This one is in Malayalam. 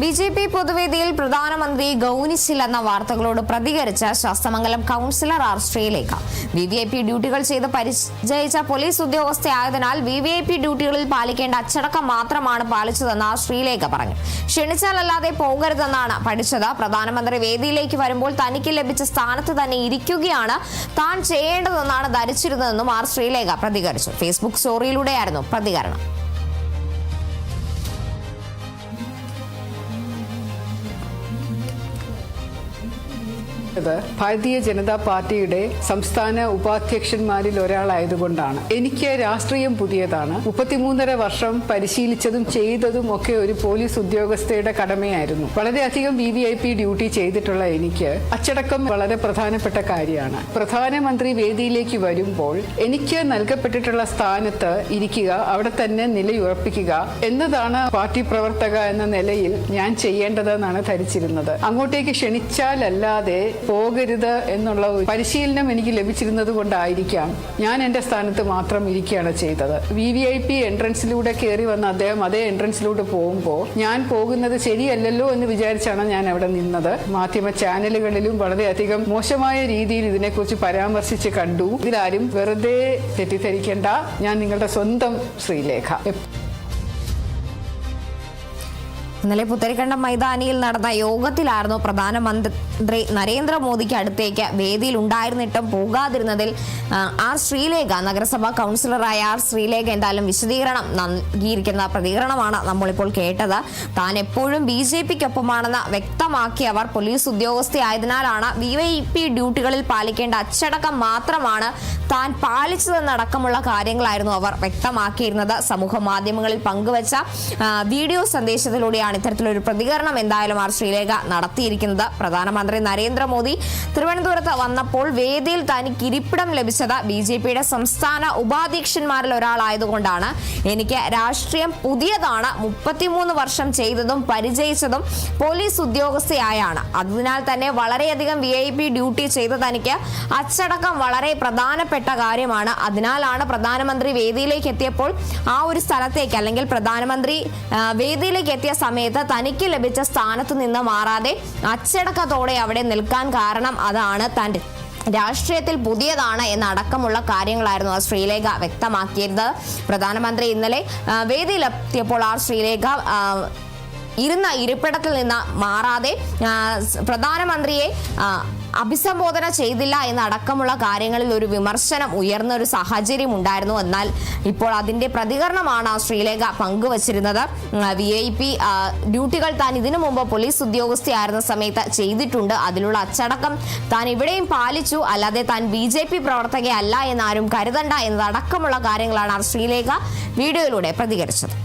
ബി ജെ പി പൊതുവേദിയിൽ പ്രധാനമന്ത്രി ഗൗനിച്ചില്ലെന്ന വാർത്തകളോട് പ്രതികരിച്ച Sasthamangalam councillor R V V I P ഡ്യൂട്ടികൾ ചെയ്ത് പരിചയിച്ച പോലീസ് ഉദ്യോഗസ്ഥയായതിനാൽ വി വി ഐ പി ഡ്യൂട്ടികളിൽ പാലിക്കേണ്ട അച്ചടക്കം മാത്രമാണ് പാലിച്ചതെന്ന് ശ്രീലേഖ പറഞ്ഞു. ക്ഷണിച്ചാലല്ലാതെ പോകരുതെന്നാണ് പഠിച്ചത്. പ്രധാനമന്ത്രി വേദിയിലേക്ക് വരുമ്പോൾ തനിക്ക് ലഭിച്ച സ്ഥാനത്ത് തന്നെ ഇരിക്കുകയാണ് താൻ ചെയ്യേണ്ടതെന്നാണ് ധരിച്ചിരുന്നതെന്നും ആർ ശ്രീലേഖ പ്രതികരിച്ചു. ഫേസ്ബുക്ക് സ്റ്റോറിയിലൂടെയായിരുന്നു പ്രതികരണം. ഇത് ഭാരതീയ ജനതാ പാർട്ടിയുടെ സംസ്ഥാന ഉപാധ്യക്ഷന്മാരിൽ ഒരാളായതുകൊണ്ടാണ്. എനിക്ക് രാഷ്ട്രീയം പുതിയതാണ്. മുപ്പത്തിമൂന്നര വർഷം പരിശീലിച്ചതും ചെയ്തതും ഒക്കെ ഒരു പോലീസ് ഉദ്യോഗസ്ഥയുടെ കടമയായിരുന്നു. വളരെയധികം V V I P duty ചെയ്തിട്ടുള്ള എനിക്ക് അച്ചടക്കം വളരെ പ്രധാനപ്പെട്ട കാര്യമാണ്. പ്രധാനമന്ത്രി വേദിയിലേക്ക് വരുമ്പോൾ എനിക്ക് നൽകപ്പെട്ടിട്ടുള്ള സ്ഥാനത്ത് ഇരിക്കുക അവിടെ തന്നെ നിലയുറപ്പിക്കുക എന്നതാണ് പാർട്ടി പ്രവർത്തക എന്ന നിലയിൽ ഞാൻ ചെയ്യേണ്ടതെന്നാണ് ധരിച്ചിരുന്നത്. അങ്ങോട്ടേക്ക് ക്ഷണിച്ചാലല്ലാതെ പോകരുത് എന്നുള്ള പരിശീലനം എനിക്ക് ലഭിച്ചിരുന്നത് കൊണ്ടായിരിക്കാം. ഞാൻ എന്റെ സ്ഥാനത്ത് മാത്രം ഇരിക്കുകയാണ് ചെയ്തത്. വി വി ഐ പി എൻട്രൻസിലൂടെ കയറി വന്ന അദ്ദേഹം അതേ എൻട്രൻസിലൂടെ പോകുമ്പോൾ ഞാൻ പോകുന്നത് ശരിയല്ലല്ലോ എന്ന് വിചാരിച്ചാണ് ഞാൻ അവിടെ നിന്നത്. മാധ്യമ ചാനലുകളിലും വളരെയധികം മോശമായ രീതിയിൽ ഇതിനെക്കുറിച്ച് പരാമർശിച്ച് കണ്ടു. ഇതിലാരും വെറുതെ തെറ്റിദ്ധരിക്കേണ്ട. ഞാൻ നിങ്ങളുടെ സ്വന്തം ശ്രീലേഖ. ഇന്നലെ പുത്തരിക്കണ്ടം മൈതാനിയിൽ നടന്ന യോഗത്തിലായിരുന്നു പ്രധാനമന്ത്രി നരേന്ദ്രമോദിക്ക് അടുത്തേക്ക് വേദിയിൽ ഉണ്ടായിരുന്നിട്ടും പോകാതിരുന്നതിൽ ആർ ശ്രീലേഖ നഗരസഭാ കൗൺസിലറായ ആർ ശ്രീലേഖ എന്തായാലും വിശദീകരണം നൽകിയിരിക്കുന്ന പ്രതികരണമാണ് നമ്മളിപ്പോൾ കേട്ടത്. താൻ എപ്പോഴും ബി ജെ പിക്കൊപ്പമാണെന്ന് വ്യക്തമാക്കി അവർ പോലീസ് ഉദ്യോഗസ്ഥയായതിനാലാണ് വി വൈ പി ഡ്യൂട്ടികളിൽ പാലിക്കേണ്ട അച്ചടക്കം മാത്രമാണ് താൻ പാലിച്ചതെന്നടക്കമുള്ള കാര്യങ്ങളായിരുന്നു അവർ വ്യക്തമാക്കിയിരുന്നത്. സമൂഹ മാധ്യമങ്ങളിൽ പങ്കുവച്ച വീഡിയോ സന്ദേശത്തിലൂടെയാണ് ഇത്തരത്തിലൊരു പ്രതികരണം എന്തായാലും ആർ ശ്രീലേഖ നടത്തിയിരിക്കുന്നത്. പ്രധാനമന്ത്രി നരേന്ദ്രമോദി തിരുവനന്തപുരത്ത് വന്നപ്പോൾ വേദിയിൽ തനിക്ക് ഇരിപ്പിടം ലഭിച്ചത് ബി ജെ പിയുടെ സംസ്ഥാന ഉപാധ്യക്ഷന്മാരിൽ ഒരാളായതുകൊണ്ടാണ്. എനിക്ക് രാഷ്ട്രീയം പുതിയതാണ്. മുപ്പത്തിമൂന്ന് വർഷം ചെയ്തതും പരിചയിച്ചതും പോലീസ് ഉദ്യോഗസ്ഥയായാണ്. അതിനാൽ തന്നെ വളരെയധികം വി ഐ പി ഡ്യൂട്ടി ചെയ്ത തനിക്ക് അച്ചടക്കം വളരെ പ്രധാനപ്പെട്ട കാര്യമാണ്. അതിനാലാണ് പ്രധാനമന്ത്രി വേദിയിലേക്ക് എത്തിയപ്പോൾ ആ ഒരു സ്ഥലത്തേക്ക് അല്ലെങ്കിൽ പ്രധാനമന്ത്രി വേദിയിലേക്ക് എത്തിയ സമയത്ത് തനിക്ക് ലഭിച്ച സ്ഥാനത്ത് നിന്ന് മാറാതെ അച്ചടക്കത്തോടെ അവിടെ നിൽക്കാൻ കാരണം അതാണ് തന്റെ രാഷ്ട്രീയത്തിൽ പുതിയതാണ് എന്നടക്കമുള്ള കാര്യങ്ങളായിരുന്നു ആ ശ്രീലേഖ വ്യക്തമാക്കിയത് പ്രധാനമന്ത്രി ഇന്നലെ വേദിയിലെത്തിയപ്പോൾ ആ ശ്രീലേഖ ഇരുന്ന ഇരിപ്പിടത്തിൽ നിന്ന് മാറാതെ പ്രധാനമന്ത്രിയെ അഭിസംബോധന ചെയ്തില്ല എന്നടക്കമുള്ള കാര്യങ്ങളിൽ ഒരു വിമർശനം ഉയർന്ന ഒരു സാഹചര്യം ഉണ്ടായിരുന്നു. എന്നാൽ ഇപ്പോൾ അതിന്റെ പ്രതികരണമാണ് ശ്രീലേഖ പങ്കുവച്ചിരുന്നത്. വി ഐ പി ഡ്യൂട്ടികൾ താൻ ഇതിനു മുമ്പ് പോലീസ് ഉദ്യോഗസ്ഥയായിരുന്ന സമയത്ത് ചെയ്തിട്ടുണ്ട്. അതിലുള്ള അച്ചടക്കം താൻ ഇവിടെയും പാലിച്ചു. അല്ലാതെ താൻ ബി ജെ പി പ്രവർത്തകയല്ല എന്നാരും കരുതണ്ട എന്നതടക്കമുള്ള കാര്യങ്ങളാണ് ശ്രീലേഖ വീഡിയോയിലൂടെ പ്രതികരിച്ചത്.